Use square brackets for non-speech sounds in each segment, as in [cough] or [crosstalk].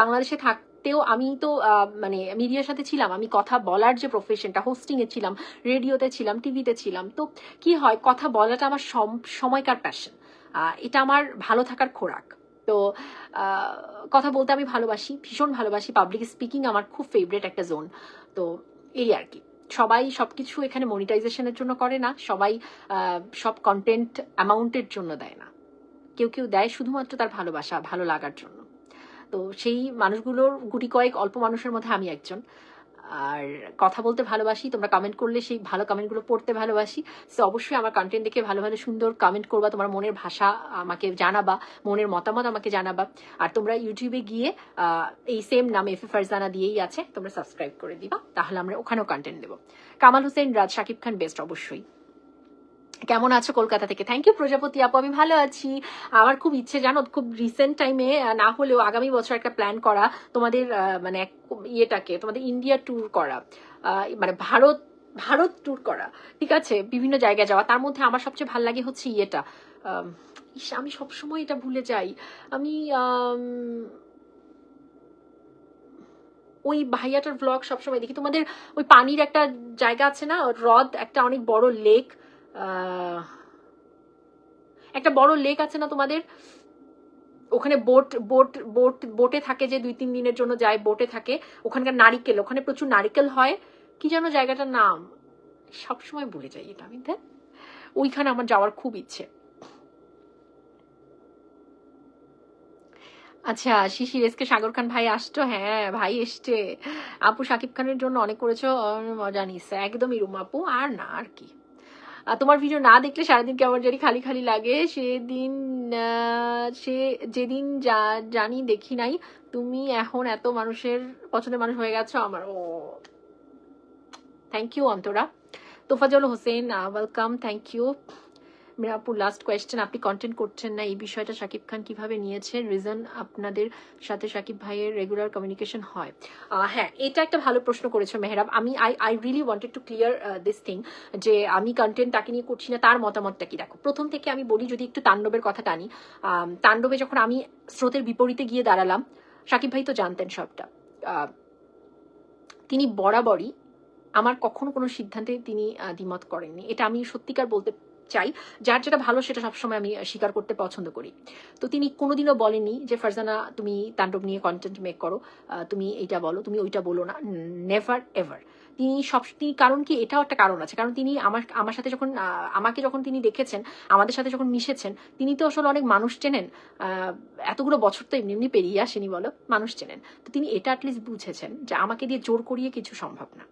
বাংলাদেশে থাকতেও আমি তো মানে মিডিয়ার সাথে ছিলাম, আমি কথা বলার যে প্রফেশনটা হোস্টিং এ ছিলাম রেডিওতে ছিলাম টিভিতে ছিলাম, তো কি হয়, কথা বলাটা আমার সম- সময়কার প্যাশন এটা আমার ভালো থাকার খোরাক, তো কথা বলতে আমি ভালোবাসি, ভীষণ ভালোবাসি পাবলিক স্পিকিং আমার খুব ফেভারিট একটা জোন তো এই আর কি, সবাই সবকিছু এখানে মনিটাইজেশনের জন্য করে না, সবাই সব কন্টেন্ট অ্যামাউন্টের জন্য দেয় না, কেউ কেউ দেয় শুধুমাত্র তার ভালোবাসা, ভালো লাগার জন্য। তো সেই মানুষগুলোর গুটি কয়েক অল্প মানুষের মধ্যে আমি একজন। আর কথা বলতে ভালোবাসি, তোমরা কমেন্ট করলে সেই ভালো কমেন্টগুলো পড়তে ভালোবাসি। সো অবশ্যই আমার কন্টেন্ট দেখে ভালো ভালো, সুন্দর কমেন্ট করবা, তোমার মনের ভাষা আমাকে জানাবা, মনের মতামত আমাকে জানাবা। আর তোমরা ইউটিউবে গিয়ে এই সেম নাম এফ এ ফারজানা দিয়েই আছে, তোমরা সাবস্ক্রাইব করে দিবা, তাহলে আমরা ওখানেও কন্টেন্ট দেবো। কামাল হোসেন, রাজ শাকিব খান বেস্ট অবশ্যই। কেমন আছো কলকাতা থেকে? থ্যাংক ইউ প্রজাপতি আপু, আমি ভালো আছি। আমার খুব ইচ্ছে, জানো, খুব রিসেন্ট টাইমে না হলেও আগামী বছর একটা প্ল্যান করা তোমাদের মানে ইয়েটাকে, তোমাদের ইন্ডিয়া ট্যুর করা মানে ভারত ভারত ট্যুর করা, ঠিক আছে? বিভিন্ন জায়গায় যাওয়া। তার মধ্যে আমার সবচেয়ে ভালো লাগে হচ্ছে ইয়েটা। ইস, আমি সবসময় এটা ভুলে যাই। আমি ওই ভাইয়াটার ব্লগ সবসময় দেখি। তোমাদের ওই পানির একটা জায়গা আছে না, হ্রদ, একটা অনেক বড় লেক একটা বড় লেক আছে না তোমাদের? ওখানে বোট বোট বোট বোটে থাকে যে দুই তিন দিনের জন্য যায় বোটে থাকে। ওখানকার নারিকেল, ওখানে প্রচুর নারিকেল হয়। কি যেন জায়গাটার নাম? সবসময় ভুলে যাই এটা, আমি দেখ। ওইখানে আমার যাওয়ার খুব ইচ্ছে। আচ্ছা শিশির এসকে সাগর খান ভাই আসতো হ্যাঁ ভাই এসছে। আপু শাকিব খানের জন্য অনেক করেছ? মজা একদমই রুম আপু। আর না, আর কি। তোমার ভিডিও না দেখলে সারাদিন কেমন জানি খালি খালি লাগে। সেদিন সে যেদিন যা, জানি দেখি নাই, তুমি এখন এত মানুষের পছন্দের মানুষ হয়ে গেছো আমার, ও। Thank you Antara. Tofazzal Hossain welcome thank you Mirapur last question আপনি কন্টেন্ট করছেন না, এই বিষয়টা শাকিব খান কীভাবে নিয়েছেন? রিজন আপনাদের সাথে শাকিব ভাইয়ের রেগুলার কমিউনিকেশন হয়। হ্যাঁ এটা একটা ভালো প্রশ্ন করেছ মেহরাব। আমি I I really wanted to clear this thing যে আমি কন্টেন্ট তাকে নিয়ে করছি না, তার মতামতটা কি? দেখো, প্রথম থেকে আমি বলি, যদি একটু তাণ্ডবের কথা টানি তাণ্ডবে যখন আমি স্রোতের বিপরীতে গিয়ে দাঁড়ালাম, শাকিব ভাই তো জানতেন সবটা। তিনি বরাবরই আমার কখনো কোনো সিদ্ধান্তে তিনি দ্বিমত করেননি। এটা আমি সত্যিকার বলতে চাই, যার যেটা ভালো সেটা সবসময় আমি স্বীকার করতে পছন্দ করি। তো তিনি কোনোদিনও বলেননি যে, ফারজানা, তুমি তাণ্ডব নিয়ে কন্টেন্ট মেক করো তুমি এইটা বলো, তুমি ওইটা বলো না নেভার এভার তিনি সব, তিনি কারণ কি, এটাও একটা কারণ আছে। কারণ তিনি আমার আমার সাথে যখন আমাকে যখন তিনি দেখেছেন, আমাদের সাথে যখন মিশেছেন, তিনি তো আসলে অনেক মানুষ চেনেন এতগুলো বছর তো এমনি এমনি পেরিয়ে আসেনি বলো, মানুষ চেনেন। তো তিনি এটা অ্যাটলিস্ট বুঝেছেন যে, আমাকে দিয়ে জোর করিয়ে কিছু সম্ভব না।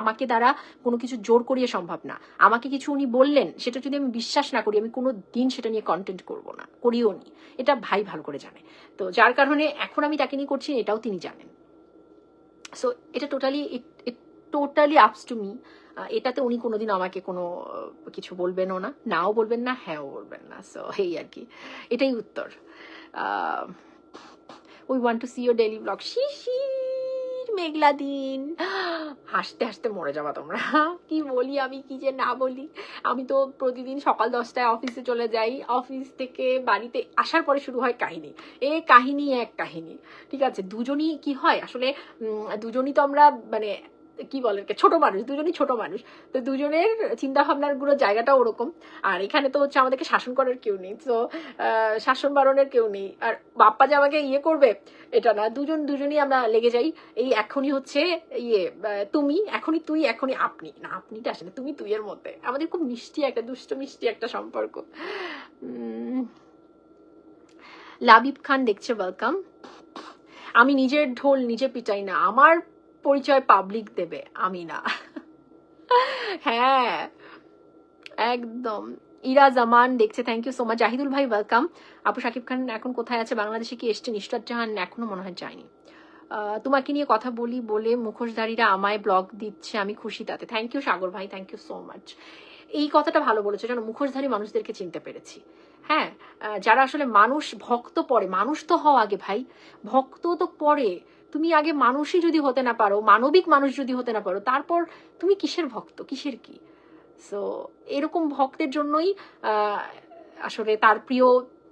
আমাকে দ্বারা কোনো কিছু জোর করিয়ে সম্ভব না। আমাকে কিছু উনি বললেন, সেটা যদি আমি বিশ্বাস না করি, আমি কোনো দিন সেটা নিয়ে কন্টেন্ট করব না, করিও নি। এটা ভাই ভালো করে জানে। তো যার কারণে এখন আমি তাকে নিয়ে করছি, এটাও তিনি জানেন। সো এটা টোটালি টোটালি আপস টু মি এটাতে উনি কোনোদিন আমাকে কোনো কিছু বলবেনও না, নাও বলবেন না, হ্যাঁও বলবেন না। সো এই আর কি। এটাই উত্তর। We want to see your daily blog Shishir মেঘলা দিন। হাসতে হাসতে মরে যাবা তোমরা। কি বলি আমি, কি যে না বলি। আমি তো প্রতিদিন সকাল দশটায় অফিসে চলে যাই। অফিস থেকে বাড়িতে আসার পরে শুরু হয় কাহিনী। এ কাহিনী, এক কাহিনী। ঠিক আছে, দুজনই কি হয়? আসলে দুজনই তো আমরা মানে কি বলে একে, ছোট মানুষ দুজনই ছোট মানুষ। তো দুজনের চিন্তা ভাবনারগুলো জায়গাটা ওরকম। আর এখানে তো হচ্ছে আমাদেরকে শাসন করার কেউ নেই। তো শাসন বারণের কেউ নেই। আর বাপ্পা যে আমাকে ইয়ে করবে এটা না দুজন দুজনই আমরা লেগে যাই। এই এখনই হচ্ছে ইয়ে তুমি এখনই তুই এখনই আপনি। না আপনিটা আসে না তুমি তুই এর মধ্যে। আমাদের খুব মিষ্টি একটা দুষ্ট মিষ্টি একটা সম্পর্ক। লাবিব খান দেখছে ওয়েলকাম আমি নিজের ঢোল নিজে পিটাই না। আমার পরিচয় পাবলিক দেবে আমি না হ্যাঁ একদম। ইরা জামান দেখছে thank you so much Zahidul ভাই ওয়েলকাম আপু শাকিব খান এখন কোথায় আছে? বাংলাদেশে কি এসছে? নিষ্ঠুর জাহান এখনও মনে হয় যায়নি। তোমাকে নিয়ে কথা বলি বলে মুখোশধারীরা আমায় ব্লগ দিচ্ছে, আমি খুশি তাতে। থ্যাংক ইউ সাগর ভাই থ্যাংক ইউ সো মাচ এই কথাটা ভালো বলেছ, যেন মুখোশধারী মানুষদেরকে চিনতে পেরেছি। হ্যাঁ যারা আসলে মানুষ ভক্ত পড়ে, মানুষ তো হও আগে ভাই। ভক্ত তো পড়ে তুমি আগে মানুষই যদি হতে না পারো, মানবিক মানুষ যদি হতে না পারো, তারপর তুমি কিসের ভক্ত? কিসের কি? সো এরকম ভক্তের জন্যই আসলে তার প্রিয়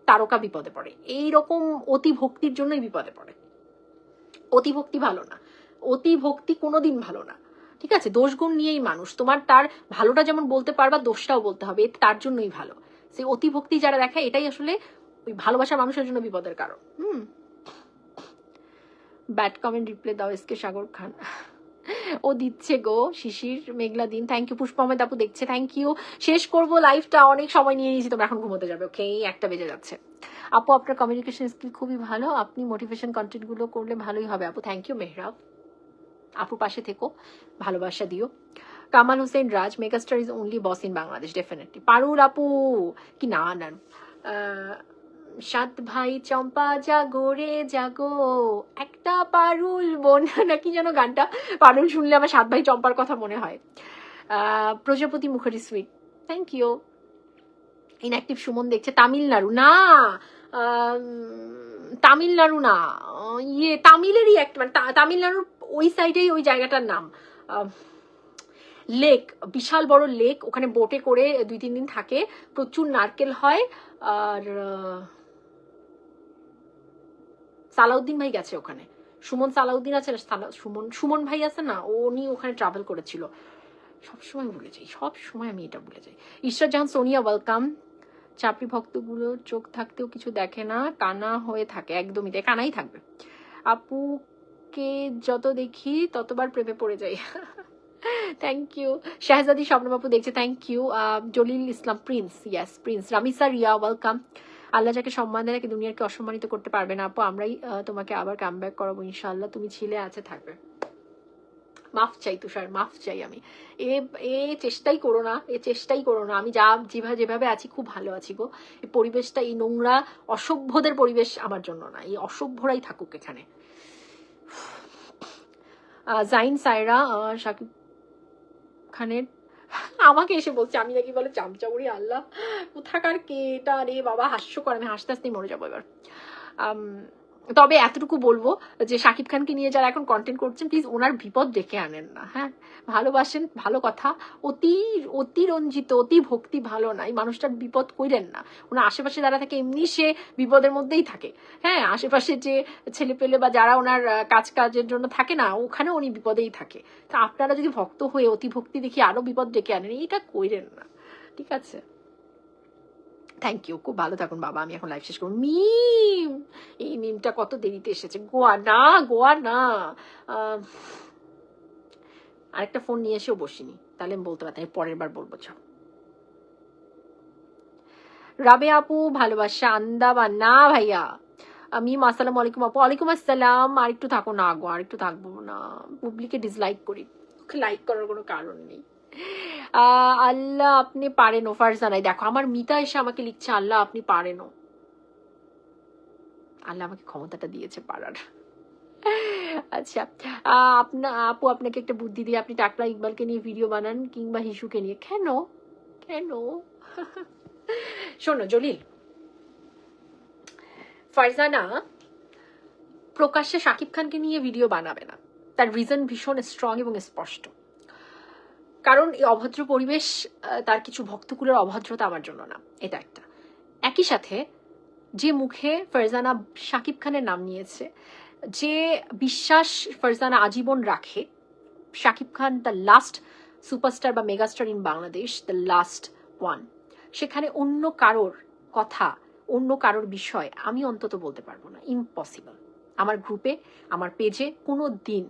তারকা বিপদে পড়ে। এই রকম অতি ভক্তির জন্যই বিপদে পড়ে। অতিভক্তি ভালো না। অতিভক্তি কোনোদিন ভালো না। ঠিক আছে? দোষগুণ নিয়েই মানুষ। তোমার তার ভালোটা যেমন বলতে পারবা, দোষটাও বলতে হবে। তার জন্যই ভালো। সেই অতিভক্তি যারা দেখায়, এটাই আসলে ওই ভালোবাসা মানুষের জন্য বিপদের কারণ। হুম? ব্যাড কমেন্ট রিপ্লে দাও এস কে সাগর খান। ও দিচ্ছে গো, শিশির, মেঘলা দিন। থ্যাংক ইউ পুষ্পামেদ আপু দেখছে থ্যাংক ইউ শেষ করব লাইফটা অনেক সময় নিয়ে নিয়েছি, তোমরা এখন ঘুমোতে যাবে ওকে একটা বেজে যাচ্ছে। আপু, আপনার কমিউনিকেশন স্কিল খুবই ভালো, আপনি মোটিভেশন কন্টেন্টগুলো করলে ভালোই হবে আপু। Thank you Mehrab. আপুর পাশে থেকো, ভালোবাসা দিও। Kamal Hossain, Raj megastar is only boss in Bangladesh definitely Parul আপু, কি না না সাত ভাই চম্পা জাগো রে জাগো। একটা পারুল বোন [laughs] না, কি যেন গানটা? পারুল শুনলে আমার সাত ভাই চম্পার কথা মনে হয়। Prajapati Mukherjee sweet. Thank you inactive Suman দেখছে তামিলনাড়ু। না তামিলনাড়ু না। ইয়ে তামিলেরই একটা মানে তামিলনাড়ুর ওই সাইডেই ওই জায়গাটার নাম। লেক বিশাল বড় লেক ওখানে বোটে করে দুই, তিন দিন থাকে। প্রচুর নারকেল হয়। আর সালাউদ্দিন ভাই গেছে ওখানে। সুমন সালাউদ্দিন আছে সুমন সুমন ভাই আছে না, উনি ওখানে ট্রাভেল করেছিল। সবসময় ভুলে যাই, সব সময় আমি এটা ভুলে যাই। ঈশ্বর জাহান, সোনিয়া ওয়েলকাম চাপড়ি ভক্তগুলো চোখ থাকতেও কিছু দেখে না, কানা হয়ে থাকে, একদমই তাই, কানাই থাকবে। আপুকে যত দেখি, ততবার প্রেমে পড়ে যাই। [laughs] থ্যাংক ইউ শাহজাদি, স্বপ্নবাবু দেখছে thank you Jalil Islam Prince Yaas Prince Ramisa, Riya welcome Allah যাকে সম্মান দেয় নাকি দুনিয়াকে অসম্মানিত করতে পারবে না। আপু আমরাই তোমাকে আবার কাম ব্যাক করাবো ইনশাল্লাহ তুমি ছিলে আছে থাকবে। মাফ চাই তুষার মাফ চাই আমি। এ এ চেষ্টাই করো না এ চেষ্টাই করো না। আমি যা যেভাবে যেভাবে আছি খুব ভালো আছি গো। এই পরিবেশটা এই নোংরা অসভ্যদের পরিবেশ আমার জন্য না। এই অসভ্যরাই থাকুক এখানে। জাইন আহ, শাকিব খানের আমাকে এসে বলছে, আমি নাকি বলে চামচামুড়ি আল্লাহ, কোথাকার কে এটা? রে বাবা হাস্য করে আমি হাসতে হাসতেই মরে যাব এবার। তবে এতটুকু বলব যে শাকিব খানকে নিয়ে যারা এখন কন্টেন্ট করছেন প্লিজ ওনার বিপদ ডেকে আনেন না হ্যাঁ? ভালোবাসেন, ভালো কথা। অতি, অতিরঞ্জিত, অতি ভক্তি ভালো না, এই মানুষটার বিপদ কইরেন না। ওনার আশেপাশে যারা থাকে, এমনি সে বিপদের মধ্যেই থাকে হ্যাঁ? আশেপাশে যে ছেলে পেলে বা যারা ওনার কাজ কাজের জন্য থাকে না, ওখানে উনি বিপদেই থাকে। তা আপনারা যদি ভক্ত হয়ে অতি ভক্তি দেখি আরও বিপদ ডেকে আনেন, এইটা কইরেন না, ঠিক আছে? থ্যাংক ইউ খুব ভালো থাকুন বাবা, আমি এখন লাইভ শেষ করুন মিম, এই মিমটা কত দেরিতে এসেছে। গোয়া না গোয়া না। আরেকটা ফোন নিয়ে এসেও বসিনি। তাহলে আমি বলতে পারতাম পরের বার বলব চ রাবে আপু, ভালোবাসা আন্দাবা না ভাইয়া। আমি আসসালামু আলাইকুম আপু। ওয়ালাইকুম আসসালাম। আর একটু থাকো না গো আর একটু থাকব না। পুবলিকে ডিসলাইক করি। লাইক করার কোনো কারণ নেই। আল্লাহ আপনি পারেন ও ফারজানাই দেখো, আমার মিতা এসে আমাকে লিখছে, আল্লাহ আপনি পারেন আল্লাহ আমাকে ক্ষমতাটা দিয়েছে পারার। আচ্ছা আপনা, আপু আপনাকে একটা বুদ্ধি দিয়ে আপনি টাকলা ইকবালকে নিয়ে ভিডিও বানান কিংবা হিসুকে নিয়ে। কেন? কেন? শোনো, জলিল। ফারজানা প্রকাশ্যে শাকিব খানকে নিয়ে ভিডিও বানাবে না। তার রিজন ভীষণ স্ট্রং এবং স্পষ্ট। কারণ এই অভদ্র পরিবেশ তার কিছু ভক্তকুলের অভদ্রতা আমার জন্য না। এটা একটা। একই সাথে, যে মুখে ফারজানা শাকিব খানের নাম নিয়েছে, যে বিশ্বাস ফারজানা আজীবন রাখে Shakib Khan the last superstar বা megastar in Bangladesh the last one সেখানে অন্য কারোর কথা, অন্য কারোর বিষয় আমি অন্তত বলতে পারব না। ইম্পসিবল আমার গ্রুপে আমার পেজে কোনো দিন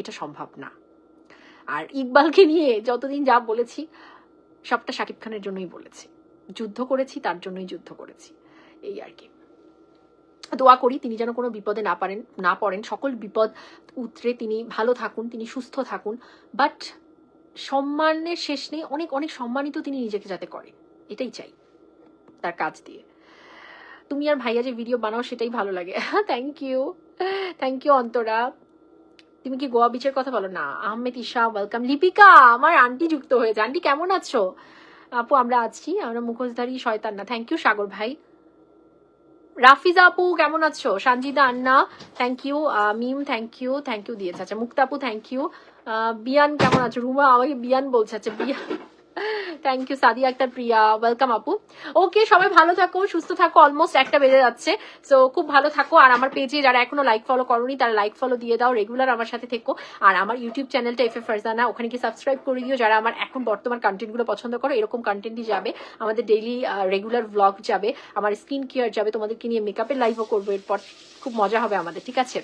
এটা সম্ভব না। আর ইকবালকে নিয়ে যতদিন যা বলেছি, সবটা শাকিব খানের জন্যই বলেছি। যুদ্ধ করেছি, তার জন্যই যুদ্ধ করেছি। এই আর কি। দোয়া করি তিনি যেন কোনো বিপদে না পারেন, না পড়েন। সকল বিপদ উতরে তিনি ভালো থাকুন, তিনি সুস্থ থাকুন। বাট সম্মানের শেষ নেই, অনেক অনেক সম্মানিত তিনি নিজেকে যাতে করে এটাই চাই তার কাজ দিয়ে। তুমি আর ভাইয়া যে ভিডিও বানাও, সেটাই ভালো লাগে। Thank you thank you Antara. তুমি কি গোয়া বিচের কথা বলো? না, আহমেদ ইশা ওয়েলকাম লিপিকা আমার আন্টি যুক্ত হয়েছে। আন্টি কেমন আছো? আপু, আমরা আছি, আমরা মুখোশধারী শয়তান না। থ্যাংক ইউ সাগর ভাই। রাফিজা আপু, কেমন আছো? Sanjida Anna thank you Mim thank you thank you দিয়েছে। আচ্ছা মুক্তাপু থ্যাংক ইউ বিয়ান, কেমন আছো? রুমা, আমাকে বিয়ান বলছে। আচ্ছা Bian thank you Sadia Akter Priya welcome আপু। ওকে সবাই ভালো থাকো, সুস্থ থাকো অলমোস্ট একটা বেজে যাচ্ছে। সো খুব ভালো থাকো, আর আমার পেজে যারা এখনও লাইক ফলো করোনি, তারা লাইক ফলো দিয়ে দাও রেগুলার আমার সাথে থেকো। আর আমার ইউটিউব চ্যানেলটা এফ এ ফারজানা ওখানে কি সাবস্ক্রাইব করে দিও। যারা আমার এখন বর্তমান কন্টেন্টগুলো পছন্দ করো, এরকম কন্টেন্টই যাবে। আমাদের ডেইলি রেগুলার ব্লগ যাবে। আমার স্কিন কেয়ার যাবে, তোমাদেরকে নিয়ে মেকআপের লাইভও করব, এরপর খুব মজা হবে আমাদের, ঠিক আছে?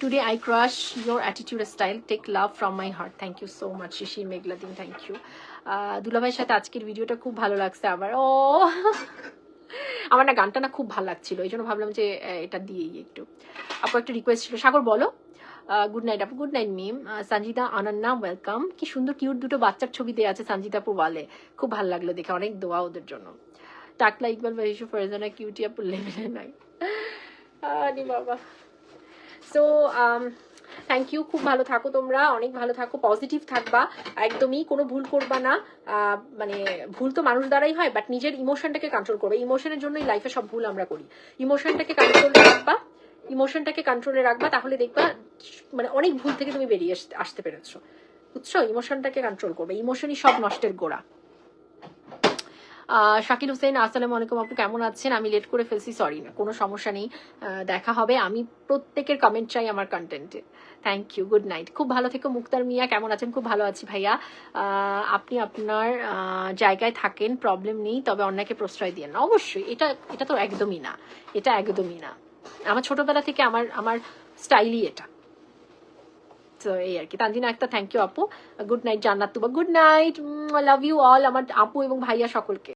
Today I crush your attitude style. Take love from my heart. Thank you so much, Megladin. Thank you. Uh, দুলাভাইয়ের সাথে আজকের ভিডিওটা খুব ভালো লাগছে আমার। ও! [laughs] আমার না গানটা না খুব ভালো লাগছিল। এই জন্য ভাবলাম যে এটা দিয়েই একটু। আপু একটা রিকোয়েস্ট ছিল। সাগর বলো। গুড নাইট আপু। Good night Mim Sanjita Ananna welcome কি সুন্দর কিউট দুটো বাচ্চার ছবি দেওয়া আছে সঞ্জিতা আপু বলে খুব ভালো লাগল দেখে। অনেক দোয়া ওদের জন্য। টাকলা ইকবাল ভাইসু ফরজানা কিউটি আপু লেভেলে নাই। আরে বাবা। সো থ্যাংক ইউ খুব ভালো থাকো তোমরা। অনেক ভালো থাকো। পজিটিভ থাকবা। একদমই কোনো ভুল করবা না। মানে ভুল তো মানুষ দ্বারাই হয় বাট নিজের ইমোশনটাকে কন্ট্রোল করবে। ইমোশনের জন্যই লাইফে সব ভুল আমরা করি। ইমোশনটাকে কন্ট্রোলে রাখবা। ইমোশনটাকে কন্ট্রোলে রাখবা। তাহলে দেখবা মানে অনেক ভুল থেকে তুমি বেরিয়ে আসতে পেরেছ। বুঝছ? ইমোশনটাকে কন্ট্রোল করবে। ইমোশনই সব নষ্টের গোড়া। শাকিল হোসেন, আসসালামু আলাইকুম আপু, কেমন আছেন? আমি লেট করে ফেলছি সরি না কোনো সমস্যা নেই। দেখা হবে। আমি প্রত্যেকের কমেন্ট চাই আমার কন্টেন্টে থ্যাংক ইউ গুড নাইট খুব ভালো থেকো মুক্তার মিয়া, কেমন আছেন? খুব ভালো আছি ভাইয়া। আপনি আপনার জায়গায় থাকেন প্রবলেম নেই, তবে অন্যকে প্রশ্রয় দিয়ে না অবশ্যই, এটা এটা তো একদমই না। এটা একদমই না। আমার ছোটবেলা থেকে আমার আমার স্টাইলই এটা। তো এই আর কি। তানজিনা একটা থ্যাংক ইউ আপু। Good night Jannat Tuba. Good night love you all আমার আপু এবং ভাইয়া সকলকে।